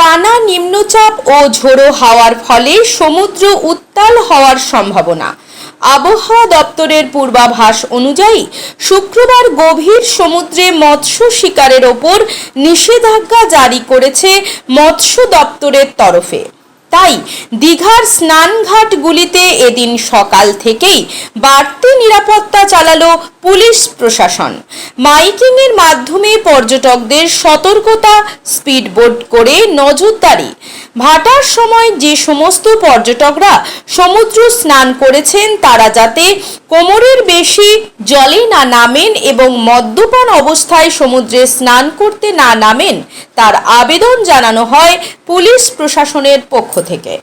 টানা নিম্নচাপ ও ঝোড়ো হাওয়ার ফলে সমুদ্র উত্তাল হওয়ার সম্ভাবনা। আবহাওয়া দপ্তরের পূর্বাভাস অনুযায়ী, শুক্রবার গভীর সমুদ্রে মৎস্য শিকারের ওপর নিষেধাজ্ঞা জারি করেছে মৎস্য দপ্তরের তরফে। তাই দীঘার স্নানঘাটগুলিতে এদিন সকাল থেকেই বাড়তি নিরাপত্তা চালালো পুলিশ প্রশাসন। মাইকিংয়ের মাধ্যমে পর্যটকদের সতর্কতা, স্পিডবোট করে নজরদারি। ভাটার সময় যে সমস্ত পর্যটকরা সমুদ্র স্নান করেছেন, তারা যাতে কোমরের বেশি জলে না নামেন এবং মদ্যপান অবস্থায় সমুদ্রে স্নান করতে না নামেন, তার আবেদন জানানো হয় পুলিশ প্রশাসনের পক্ষ থেকে।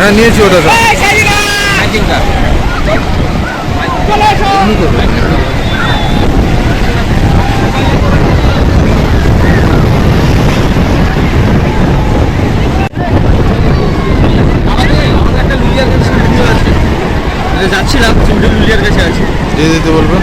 হ্যাঁ নিয়েছি ওটা তো। যাচ্ছিলাম চিমটি লুলিয়ার কাছে আছে। দিয়ে দিতে বলবেন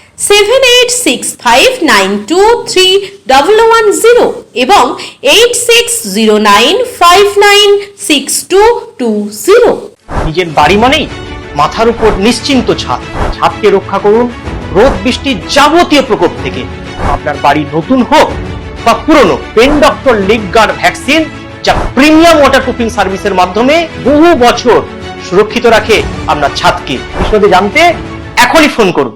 seven eight six five nine two three double one zero এবং eight six zero nine five nine six two two zero নিজের বাড়ি মানেই মাথার উপর নিশ্চিন্ত ছাদ। ছাদকে রক্ষা করুন রোদ বৃষ্টির যাবতীয় প্রকোপ থেকে। আপনার বাড়ি নতুন হোক বা পুরনো pen doctor leak guard vaccine যা প্রিমিয়াম ওয়াটারপ্রুফিং সার্ভিসের মাধ্যমে বহু বছর সুরক্ষিত রাখে আপনার ছাদকে। বিশদে জানতে এখনই ফোন করুন।